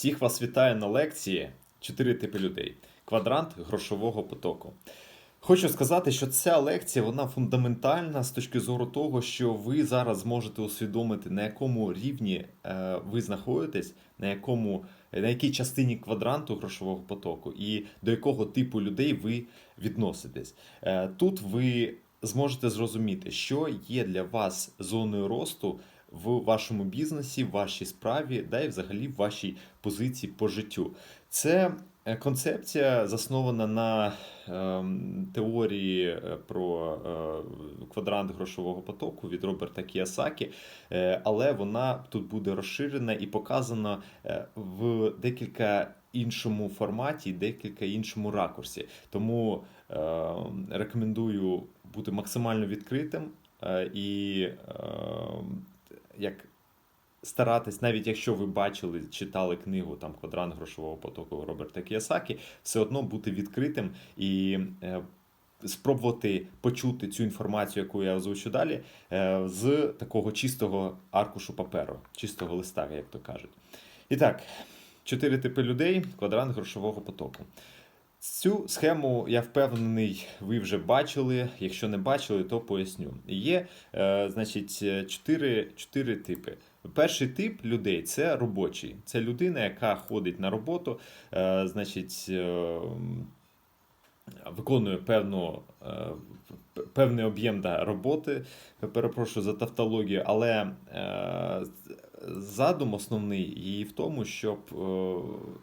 Всіх вас вітаю на лекції Чотири типи людей. Квадрант грошового потоку. Хочу сказати, що ця лекція вона фундаментальна з точки зору того, що ви зараз зможете усвідомити, на якому рівні е, ви знаходитесь, на якому на якій частині квадранту грошового потоку і до якого типу людей ви відноситесь. Е, Тут ви зможете зрозуміти, що є для вас зоною росту в вашому бізнесі, в вашій справі, да і взагалі в вашій позиції по життю. Це е, концепція заснована на ем, теорії е, про е, квадрант грошового потоку від Роберта Кіосакі, е, але вона тут буде розширена і показана в декілька іншому форматі, декілька іншому ракурсі. Тому е, рекомендую бути максимально відкритим і е, як старатись, навіть якщо ви бачили, читали книгу там Квадрант грошового потоку Роберта Кіосакі, все одно бути відкритим і е, спробувати почути цю інформацію, яку я озвучу далі, е, з такого чистого аркушу паперу, чистого листа, як то кажуть. І так, чотири типи людей, квадрант грошового потоку. Цю схему, я впевнений, ви вже бачили. Якщо не бачили, то поясню. Є, е, значить, е, чотири, типи. Перший тип людей це робочий. Це людина, яка ходить на роботу, е, значить, е, виконує певну, е, певний об'єм да, роботи. Перепрошую за тавтологію, але е, задум основний її в тому, щоб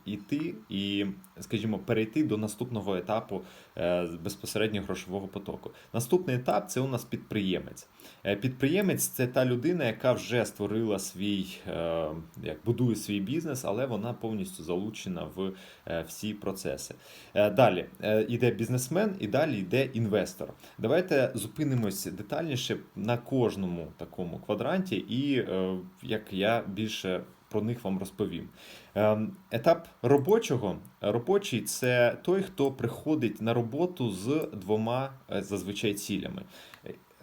йти і, скажімо, перейти до наступного етапу е, безпосередньо грошового потоку. Наступний етап це у нас підприємець. Е, Підприємець це та людина, яка вже створила свій, е, як будує свій бізнес, але вона повністю залучена в всі процеси. Далі йде бізнесмен і далі йде інвестор. Давайте зупинимось детальніше на кожному такому квадранті, і як я більше про них вам розповім. Ем, Етап робочого. Робочий це той, хто приходить на роботу з двома е, зазвичай цілями.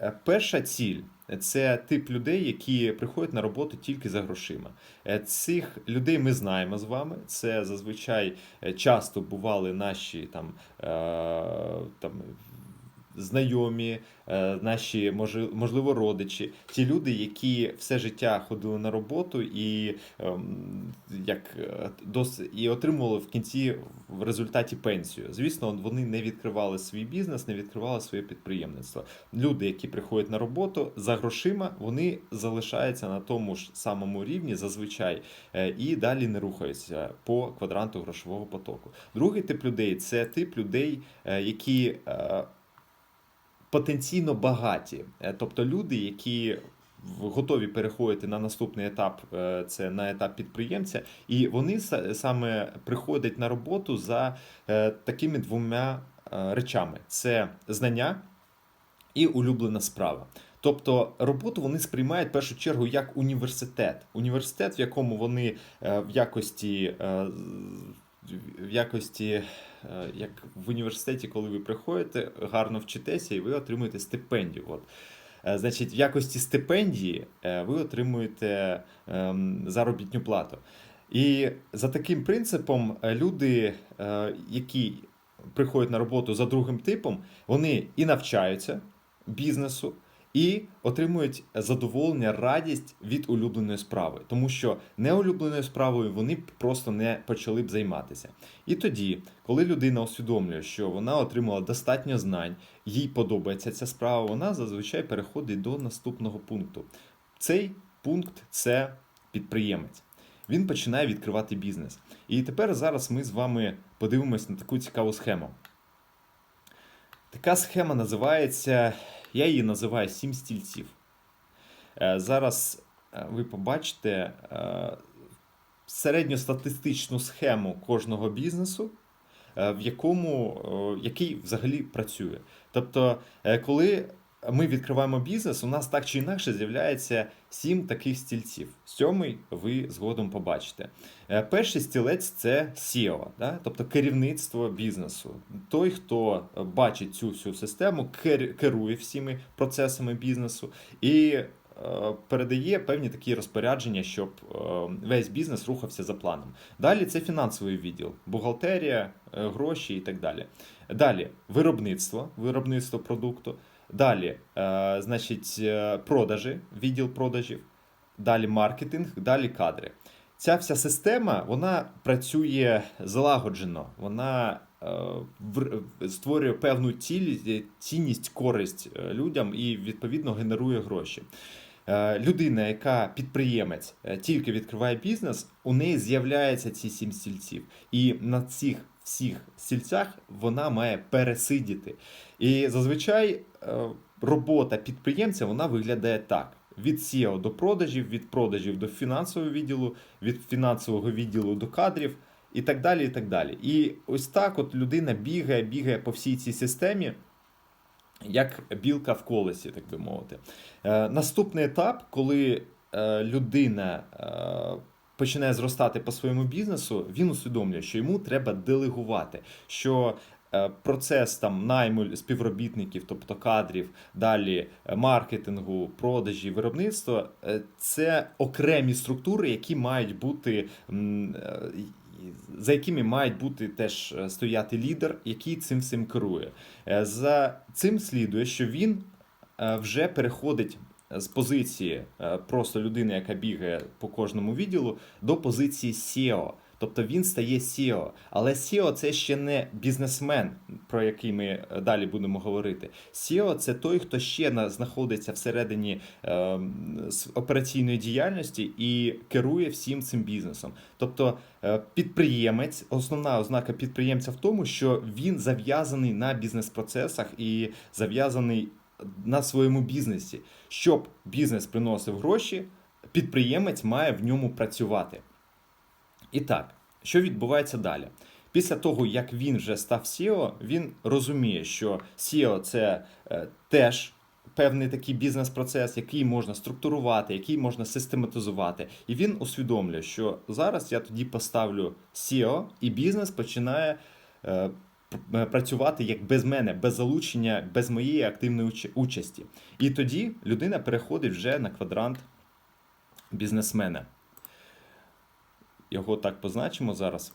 Е, Перша ціль це тип людей, які приходять на роботу тільки за грошима. Е, Цих людей ми знаємо з вами. Це зазвичай часто бували наші там, там знайомі, е, наші можливо родичі, ті люди, які все життя ходили на роботу і ем, як е, дос і отримували в кінці в результаті пенсію. Звісно, вони не відкривали свій бізнес, не відкривали своє підприємництво. Люди, які приходять на роботу за грошима, вони залишаються на тому ж самому рівні зазвичай е, і далі не рухаються по квадранту грошового потоку. Другий тип людей це тип людей, які потенційно багаті, Е, тобто люди, які готові переходити на наступний етап, е, це на етап підприємця, і вони саме приходять на роботу за е, такими двома речами: це знання і улюблена справа. Тобто роботу вони сприймають в першу чергу як університет. Університет, в якому вони в якості, в якості, е, як в університеті, коли ви приходите, гарно вчитеся і ви отримуєте стипендію. От. Е, Значить, в якості стипендії е, ви отримуєте ем, заробітну плату. І за таким принципом люди, які приходять на роботу за другим типом, вони і навчаються бізнесу, і отримують задоволення, радість від улюбленої справи, тому що неулюбленою справою вони просто не почали б займатися. І тоді, коли людина усвідомлює, що вона отримала достатньо знань, їй подобається ця справа, вона зазвичай переходить до наступного пункту. Цей пункт це підприємець. Він починає відкривати бізнес. І тепер зараз ми з вами подивимось на таку цікаву схему. Така схема називається, я її називаю сім стільців. Е, Зараз е, ви побачите е, середньостатистичну схему кожного бізнесу, в якому, який взагалі працює. Тобто, коли ми відкриваємо бізнес, у нас так чи інакше з'являється сім таких стільців. Сьомий ви згодом побачите. Е, Перший стілець це SEO, да? тобто керівництво бізнесу. Той, хто бачить цю всю систему, керує всіми процесами бізнесу і передає певні такі розпорядження, щоб е, весь бізнес рухався за планом. Далі це фінансовий відділ, бухгалтерія, е, гроші і так далі. Далі виробництво, виробництво продукту. Далі, е, значить, е, продажі, відділ продажів, далі маркетинг, далі кадри. Ця вся система вона працює злагоджено, вона е, створює певну ціль, цінність, користь людям і відповідно генерує гроші. Е, Людина, яка підприємець, е, тільки відкриває бізнес, у неї з'являються ці сім стільців, і на цих всіх стільцях вона має пересидіти. І зазвичай е, робота підприємця вона виглядає так: від SEO до продажів, від продажів до фінансового відділу, від фінансового відділу до кадрів. І так далі, і так далі. І ось так от людина бігає, бігає по всій цій системі, як білка в колесі, так би мовити. Е, наступний етап, коли е, людина е, починає зростати по своєму бізнесу, він усвідомлює, що йому треба делегувати. що Процес там найму співробітників, тобто кадрів, далі маркетингу, продажі, виробництва це окремі структури, які мають бути за якими мають бути теж е, стояти лідер, який цим всім керує. Е, За цим слідує, що він е, вже переходить з позиції просто людини, яка бігає по кожному відділу, до позиції SEO. Тобто він стає SEO. Але SEO це ще не бізнесмен, про який ми е, далі будемо говорити. SEO це той, хто ще на- знаходиться всередині е, операційної діяльності і керує всім цим бізнесом. Тобто е, підприємець, основна ознака підприємця в тому, що він зав'язаний на бізнес-процесах і зав'язаний на своєму бізнесі. Щоб бізнес приносив гроші, підприємець має в ньому працювати. І так, що відбувається далі? Після того, як він вже став SEO, він розуміє, що SEO це е, теж певний такий бізнес-процес, який можна структурувати, який можна систематизувати. І він усвідомлює, що зараз я тоді поставлю SEO, і бізнес починає е, е, працювати як без мене, без залучення, без моєї активної участі. І тоді людина переходить вже на квадрант бізнесмена. Його так позначимо зараз.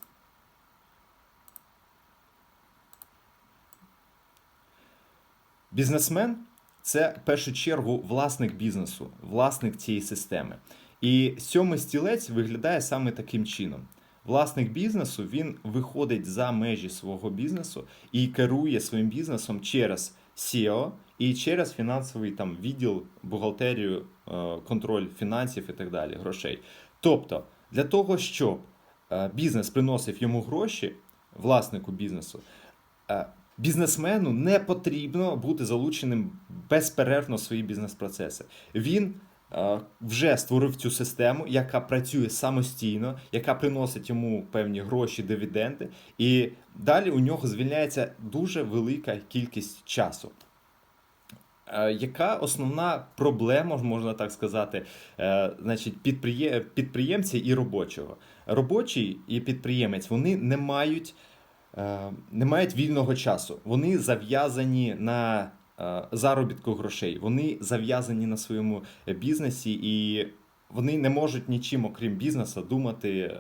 Бізнесмен це в першу чергу власник бізнесу, власник цієї системи. І сьомий стілець виглядає саме таким чином. Власник бізнесу він виходить за межі свого бізнесу і керує своїм бізнесом через SEO і через фінансовий там відділ, бухгалтерію, е, контроль фінансів і так далі, грошей. Тобто, для того, щоб е, бізнес приносив йому гроші, власнику бізнесу, е, бізнесмену не потрібно бути залученим безперервно в свої бізнес-процеси. Він е, вже створив цю систему, яка працює самостійно, яка приносить йому певні гроші, дивіденди, і далі у нього звільняється дуже велика кількість часу. Е, Яка основна проблема, можна так сказати, е, значить, підприє- підприємця і робочого? Робочий і підприємець вони не мають, е, не мають вільного часу. Вони зав'язані на заробітку грошей, вони зав'язані на своєму бізнесі і вони не можуть нічим, окрім бізнесу, думати,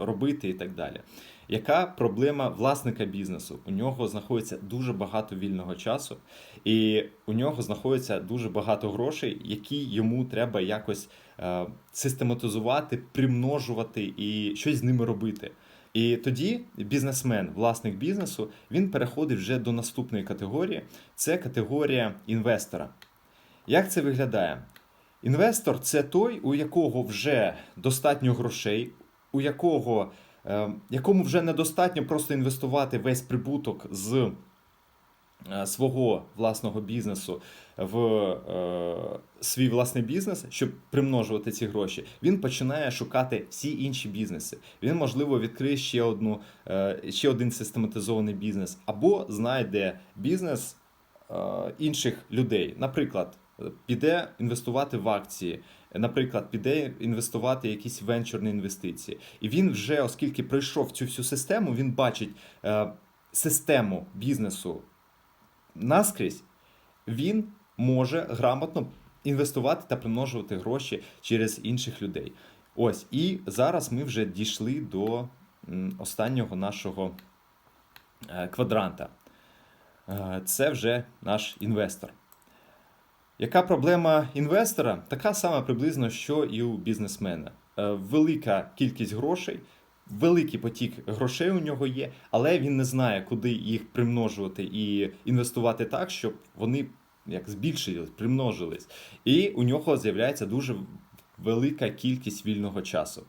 робити і так далі. Яка проблема власника бізнесу? У нього знаходиться дуже багато вільного часу, і у нього знаходиться дуже багато грошей, які йому треба якось е, систематизувати, примножувати і щось з ними робити. І тоді бізнесмен, власник бізнесу, він переходить вже до наступної категорії. Це категорія інвестора. Як це виглядає? Інвестор це той, у якого вже достатньо грошей, у якого, якому вже недостатньо просто інвестувати весь прибуток з е, свого власного бізнесу в е, свій власний бізнес, щоб примножувати ці гроші, він починає шукати всі інші бізнеси. Він, можливо, відкриє ще одну, е, ще один систематизований бізнес, або знайде бізнес інших людей. Наприклад, піде інвестувати в акції. Наприклад, піде інвестувати в якісь венчурні інвестиції, і він вже, оскільки пройшов цю всю систему, він бачить е, систему бізнесу наскрізь, він може грамотно інвестувати та примножувати гроші через інших людей. Ось, і зараз ми вже дійшли до останнього нашого е, квадранта. Е, Це вже наш інвестор. Яка проблема інвестора? Така сама приблизно, що і у бізнесмена. Е, Велика кількість грошей, великий потік грошей у нього є, але він не знає, куди їх примножувати і інвестувати так, щоб вони як збільшились, примножились. І у нього з'являється дуже велика кількість вільного часу.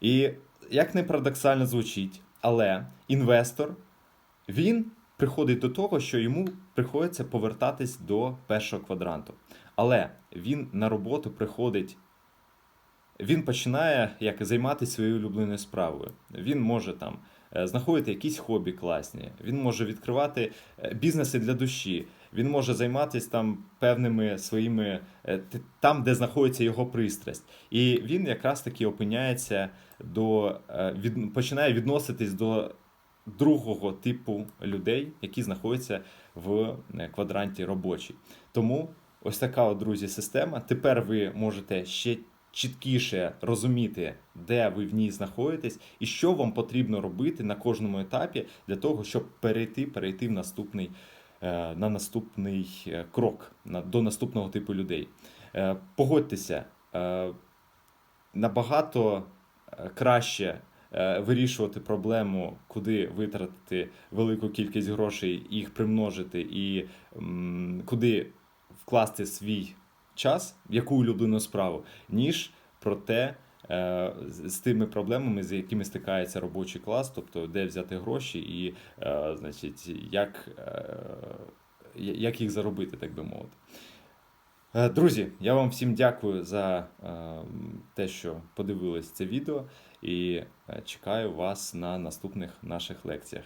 І як не парадоксально звучить, але інвестор він приходить до того, що йому приходиться повертатись до першого квадранту. Але він на роботу приходить. Він починає як займатися своєю улюбленою справою. Він може там е, знаходити якісь хобі класні, він може відкривати е, бізнеси для душі, він може займатися там певними своїми е, там, де знаходиться його пристрасть. І він якраз таки опиняється до від, починає відноситись до другого типу людей, які знаходяться в е, квадранті робочий. Тому ось така, от, друзі, система. Тепер ви можете ще чіткіше розуміти, де ви в ній знаходитесь, і що вам потрібно робити на кожному етапі для того, щоб перейти, перейти в наступний, е, на наступний е, крок, до наступного типу людей. Погодьтеся, набагато краще вирішувати проблему, куди витратити велику кількість грошей, їх примножити, і куди вкласти свій час, в яку улюблену справу, ніж про те, е, з тими проблемами, з якими стикається робочий клас, тобто де взяти гроші і е, значить, як, е, як їх заробити, так би мовити. Е, Друзі, я вам всім дякую за е, те, що подивились це відео, і е, чекаю вас на наступних наших лекціях.